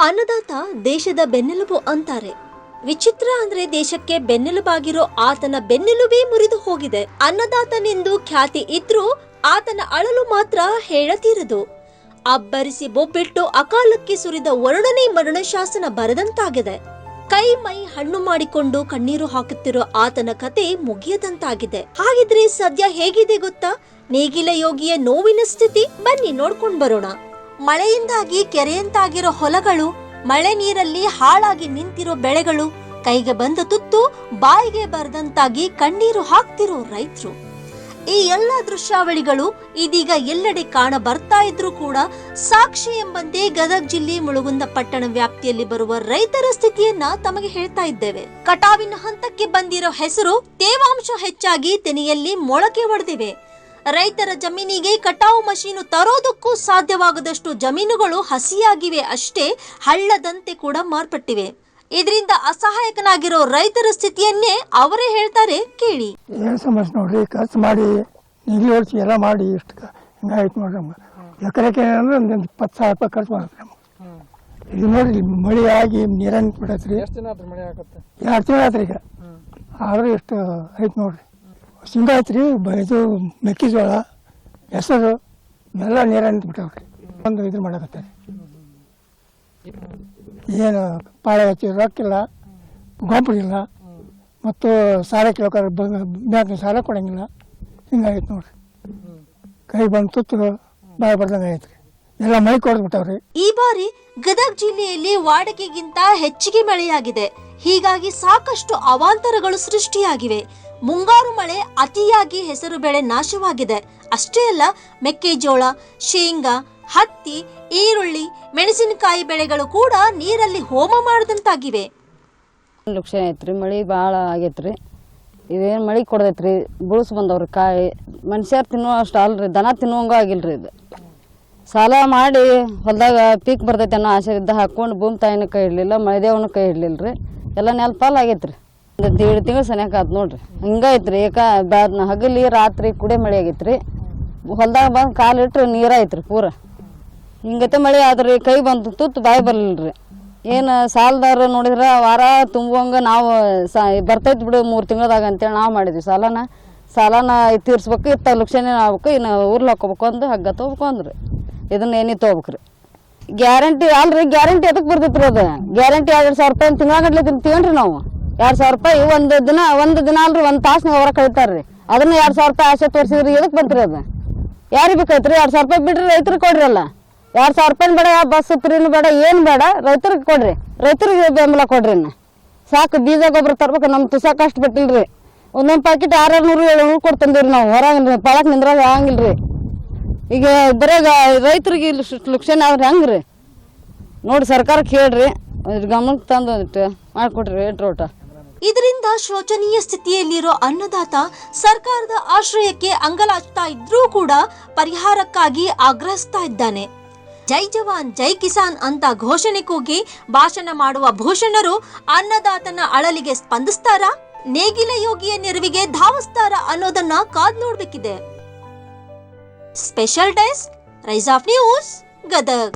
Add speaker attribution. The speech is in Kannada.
Speaker 1: ಅನ್ನದಾತ ದೇಶದ ಬೆನ್ನೆಲುಬು ಅಂತಾರೆ. ವಿಚಿತ್ರ ಅಂದ್ರೆ ದೇಶಕ್ಕೆ ಬೆನ್ನೆಲುಬಾಗಿರೋ ಆತನ ಬೆನ್ನೆಲುಬೇ ಮುರಿದು ಹೋಗಿದೆ. ಅನ್ನದಾತನೆಂದು ಖ್ಯಾತಿ ಇದ್ರೂ ಆತನ ಅಳಲು ಮಾತ್ರ ಹೇಳತೀರದು. ಅಬ್ಬರಿಸಿ ಬೊಬ್ಬಿಟ್ಟು ಅಕಾಲಕ್ಕೆ ಸುರಿದ ವರ್ಣನೆ ಮರಣಶಾಸನ ಬರೆದಂತಾಗಿದೆ. ಕೈ ಮೈ ಹಣ್ಣು ಮಾಡಿಕೊಂಡು ಕಣ್ಣೀರು ಹಾಕುತ್ತಿರೋ ಆತನ ಕತೆ ಮುಗಿಯದಂತಾಗಿದೆ. ಹಾಗಿದ್ರೆ ಸದ್ಯ ಹೇಗಿದೆ ಗೊತ್ತಾ? ನೇಗಿಲ ಯೋಗಿಯ ನೋವಿನ ಸ್ಥಿತಿ ಬನ್ನಿ ನೋಡ್ಕೊಂಡ್ ಬರೋಣ. ಮಳೆಯಿಂದಾಗಿ ಕೆರೆಯಂತಾಗಿರೋ ಹೊಲಗಳು, ಮಳೆ ನೀರಲ್ಲಿ ಹಾಳಾಗಿ ನಿಂತಿರೋ ಬೆಳೆಗಳು ಕೈಗೆ ಬಂದ ತುತ್ತು ಬಾಯಿಗೆ ಬರದಂತಾಗಿ ಕಣ್ಣೀರು ಹಾಕ್ತಿರೋ ರೈತರು. ಈ ಎಲ್ಲ ದೃಶ್ಯಾವಳಿಗಳು ಇದೀಗ ಎಲ್ಲೆಡೆ ಕಾಣ ಬರ್ತಾ ಇದ್ರೂ ಕೂಡ ಸಾಕ್ಷಿ ಎಂಬಂತೆ ಗದಗ ಜಿಲ್ಲೆ ಮುಳುಗುಂದ ಪಟ್ಟಣ ವ್ಯಾಪ್ತಿಯಲ್ಲಿ ಬರುವ ರೈತರ ಸ್ಥಿತಿಯನ್ನ ತಮಗೆ ಹೇಳ್ತಾ ಇದ್ದೇವೆ. ಕಟಾವಿನ ಹಂತಕ್ಕೆ ಬಂದಿರೋ ಹೆಸರು ತೇವಾಂಶ ಹೆಚ್ಚಾಗಿ ತೆನೆಯಲ್ಲಿ ಮೊಳಕೆ ಒಡೆದಿವೆ. ರೈತರ ಜಮೀನಿಗೆ ಕಟಾವು ಮಷೀನು ತರೋದಕ್ಕೂ ಸಾಧ್ಯವಾಗದಷ್ಟು ಜಮೀನುಗಳು ಹಸಿಯಾಗಿವೆ ಅಷ್ಟೇ ಹಳ್ಳದಂತೆ ಕೂಡ ಮಾರ್ಪಟ್ಟಿವೆ. ಇದರಿಂದ ಅಸಹಾಯಕನಾಗಿರೋ ರೈತರ ಸ್ಥಿತಿಯನ್ನೇ ಅವರೇ ಹೇಳ್ತಾರೆ ಕೇಳಿ.
Speaker 2: ಏನು ಸಮಸ್ಯೆ ನೋಡ್ರಿ ಖರ್ಚು ಮಾಡಿ ಹೊಡ್ಸಿ ಎಲ್ಲ ಮಾಡಿ ಇಷ್ಟು ಹಿಂಗಾಯ್ತು ನೋಡ್ರಿ ನಮ್ಗೆ ಎಕರೆಗೆ ಅಂದ್ರೆ ಒಂದು ಇಪ್ಪತ್ತು ಸಾವಿರ ರೂಪಾಯಿ ಖರ್ಚು ಮಾಡ್ತೀವಿ ನಮ್ಗೆ ಇದು ನೋಡ್ರಿ ಇಲ್ಲಿ ಮಳೆ ಆಗಿ ನೀರನ್ನು ಬಿಡತ್ರಿ.
Speaker 3: ಎಷ್ಟು ದಿನ ಆತ್ರಿ ಮಳೆ ಆಗತ್ತೆ?
Speaker 2: ಎರಡು ತಿಂಗಳು ಆತ್ರಿ ಈಗ. ಆದ್ರೆ ಎಷ್ಟು ಐತೆ ನೋಡ್ರಿ. ಬ- ಇದು ಮೆಕ್ಕೆಜೋಳ, ಹೆಸರು ಎಲ್ಲ ನೀರನ್ನು ಬಿಟ್ಟವ್ರಿ. ಒಂದು ಇದ್ರ ಮಾಡಕತ್ತಾರೆ. ಏನು ಪಾಳೆ ಹಚ್ಚಿ ರೊಕ್ಕಿಲ್ಲ ಗೊಂಪಡಿಲ್ಲ ಮತ್ತು ಸಾಲ ಕೇಳೋಕಾರ ಬ್ಯಾಂಕ್ ಸಾಲ ಕೊಡಂಗಿಲ್ಲ. ಹಿಂಗಾಗೈತೆ ನೋಡ್ರಿ. ಕೈ ಬಂದು ತುತ್ತು ಬಾಯಿ ಬರ್ದಂಗೆ ಆಯ್ತು ಎಲ್ಲ ಮೈ ಕೊಡ್ದು ಬಿಟ್ಟವ್ರಿ.
Speaker 1: ಈ ಬಾರಿ ಗದಗ ಜಿಲ್ಲೆಯಲ್ಲಿ ವಾಡಿಕೆಗಿಂತ ಹೆಚ್ಚಿಗೆ ಮಳೆಯಾಗಿದೆ. ಹೀಗಾಗಿ ಸಾಕಷ್ಟು ಅವಾಂತರಗಳು ಸೃಷ್ಟಿಯಾಗಿವೆ. ಮುಂಗಾರು ಮಳೆ ಅತಿಯಾಗಿ ಹೆಸರು ಬೆಳೆ ನಾಶವಾಗಿದೆ. ಅಷ್ಟೇ ಅಲ್ಲ, ಮೆಕ್ಕೆಜೋಳ, ಶೇಂಗಾ, ಹತ್ತಿ, ಈರುಳ್ಳಿ, ಮೆಣಸಿನಕಾಯಿ ಬೆಳೆಗಳು ಕೂಡ ನೀರಲ್ಲಿ ಹೋಮ ಮಾಡದಂತಾಗಿವೆ.
Speaker 4: ಲಕ್ಷಣ ಐತ್ರಿ, ಮಳೆ ಭಾಳ ಆಗೈತ್ರಿ. ಇದೇನು ಮಳೆ ಕೊಡ್ದೈತ್ರಿ, ಬುಳ್ಸ್ ಬಂದವ್ರಿ, ಕಾಯಿ. ಮನುಷ್ಯರು ತಿನ್ನೋ ಅಷ್ಟು ಅಲ್ರಿ, ದನ ತಿನ್ನುವಂಗ ಆಗಿಲ್ರಿ ಇದು. ಸಾಲ ಮಾಡಿ ಹೊಲದಾಗ ಪೀಕ್ ಬರ್ತೈತೆ ಅನ್ನೋ ಆಸೆ ಇದ್ದ ಹಾಕೊಂಡು ಭೂಮಿ ತಾಯಿನ ಕೈ ಇಡಲಿಲ್ಲ, ಮಳೆದೇವನ ಕೈ ಇಡಲಿಲ್ಲ ರೀ ಎಲ್ಲ ನೆಲ ಪಾಲ್ ಆಗೈತ್ರಿ. ಒಂದು ದೇಡ್ ತಿಂಗಳು ಸನಿಯಾಕ ಆತು ನೋಡ್ರಿ. ಹಿಂಗೈತ್ರಿ ಏಕ ಬ್ಯಾ ಹಗಲಿ ರಾತ್ರಿ ಕುಡೆ ಮಳೆ ಆಗೈತ್ರಿ. ಹೊಲ್ದಾಗ ಬಂದು ಕಾಲು ಇಟ್ರೆ ನೀರಾಯ್ತ್ರಿ ಪೂರ. ಹಿಂಗತೆ ಮಳೆ ಆದ್ರಿ, ಕೈ ಬಂತು ತುತ್ತು ಬಾಯಿ ಬರ್ಲಿಲ್ರಿ. ಏನು ಸಾಲದಾರ ನೋಡಿದ್ರೆ ವಾರ ತುಂಬುವಂಗ ನಾವು ಸಾ ಬರ್ತೈತಿ ಬಿಡು ಮೂರು ತಿಂಗಳದಾಗ ಅಂತೇಳಿ ನಾವು ಮಾಡಿದ್ವಿ. ಸಾಲನ ಸಾಲನ ತೀರ್ಸ್ಬೇಕು ಇತ್ತ ಲಕ್ಷಣ ಆಗ್ಬೇಕು, ಇನ್ನು ಊರ್ಲ್ ಹಾಕೋಬೇಕು ಅಂದು ಹಗ್ಗ ತೊಗೋಬೇಕು ಅಂದ್ರಿ. ಇದನ್ನ ಏನಿ ತೊಗೋಬೇಕ್ರಿ. ಗ್ಯಾರಂಟಿ ಅಲ್ರಿ, ಗ್ಯಾರಂಟಿ ಎದಕ್ಕೆ ಬರ್ತೈತ್ರಿ ಅದು? ಗ್ಯಾರಂಟಿ ಎರಡು ಸಾವಿರ ರೂಪಾಯಿ ತಿಂಗಳಗಟ್ಲೆ ತಿಂತೀವನ್ರಿ ನಾವು? ಎರಡು ಸಾವಿರ ರೂಪಾಯಿ ಒಂದು ದಿನ ಒಂದು ದಿನ ಅಲ್ರಿ, ಒಂದು ತಾಸ್ನಾಗ ಹೊರ ಕಳಿತಾರ್ರಿ. ಅದನ್ನ ಎರಡು ಸಾವಿರ ರೂಪಾಯಿ ಆಸೆ ತೋರಿಸಿದ್ರಿ ಎದಕ್ಕೆ ಬಂತ್ರಿ ಅದು? ಯಾರಿಗೆ ಬೇಕೈತ್ರಿ ಎರಡು ಸಾವಿರ ರೂಪಾಯಿ ಬಿಡ್ರಿ ರೈತರಿಗೆ ಕೊಡ್ರಿ ಅಲ್ಲ ಎರಡು ಸಾವಿರ ರೂಪಾಯಿ ಬೇಡ ಯಾವ ಬಸ್ ಫ್ರೀನು ಬೇಡ, ಏನು ಬೇಡ, ರೈತರಿಗೆ ಕೊಡ್ರಿ. ರೈತರಿಗೆ ಬೆಂಬಲ ಕೊಡ್ರಿ ಇನ್ನು. ಸಾಕು, ಬೀಜ, ಗೊಬ್ಬರ ತರ್ಬೇಕು ನಮ್ಮ ತುಸಾ ಕಷ್ಟ ಬಿಟ್ಟಿಲ್ರಿ. ಒಂದೊಂದು ಪ್ಯಾಕೆಟ್ ಆರಾರು ನೂರು ಏಳು ನೂರು ಕೊಡ್ತಂದಿರಿ ನಾವು. ಹೊರಗೆ ಪಳಕ್ ನಿಂದ್ರಾಗ ಆಗಂಗಿಲ್ರಿ. ಈಗ ಬರೇ ರೈತರಿಗೆ ಇಲ್ಲಿ ಲುಕ್ಷನ್ ಆದ್ರೆ ಹೆಂಗ್ರಿ? ನೋಡಿ ಸರ್ಕಾರಕ್ಕೆ ಹೇಳ್ರಿ ಗಮನಕ್ಕೆ ತಂದು ಮಾಡಿಕೊಡ್ರಿ ರೇಟ್ ರೋಟ
Speaker 1: ಇದರಿಂದ ಶೋಚನೀಯ ಸ್ಥಿತಿಯಲ್ಲಿರೋ ಅನ್ನದಾತ ಸರ್ಕಾರದ ಆಶ್ರಯಕ್ಕೆ ಅಂಗಲಾಚ್ತಾ ಇದ್ರೂ ಕೂಡ ಪರಿಹಾರಕ್ಕಾಗಿ ಆಗ್ರಹಿಸ್ತಾ ಇದ್ದಾನೆ. ಜೈ ಜವಾನ್, ಜೈ ಕಿಸಾನ್ ಅಂತ ಘೋಷಣೆ ಕೂಗಿ ಭಾಷಣ ಮಾಡುವ ಭೂಷಣರು ಅನ್ನದಾತನ ಅಳಲಿಗೆ ಸ್ಪಂದಿಸ್ತಾರಾ? ನೇಗಿಲ ಯೋಗಿಯ ನೆರವಿಗೆ ಧಾವಿಸ್ತಾರ ಅನ್ನೋದನ್ನ ಕಾದ್ ನೋಡ್ಬೇಕಿದೆ. Special test, Rise of News, Gadag.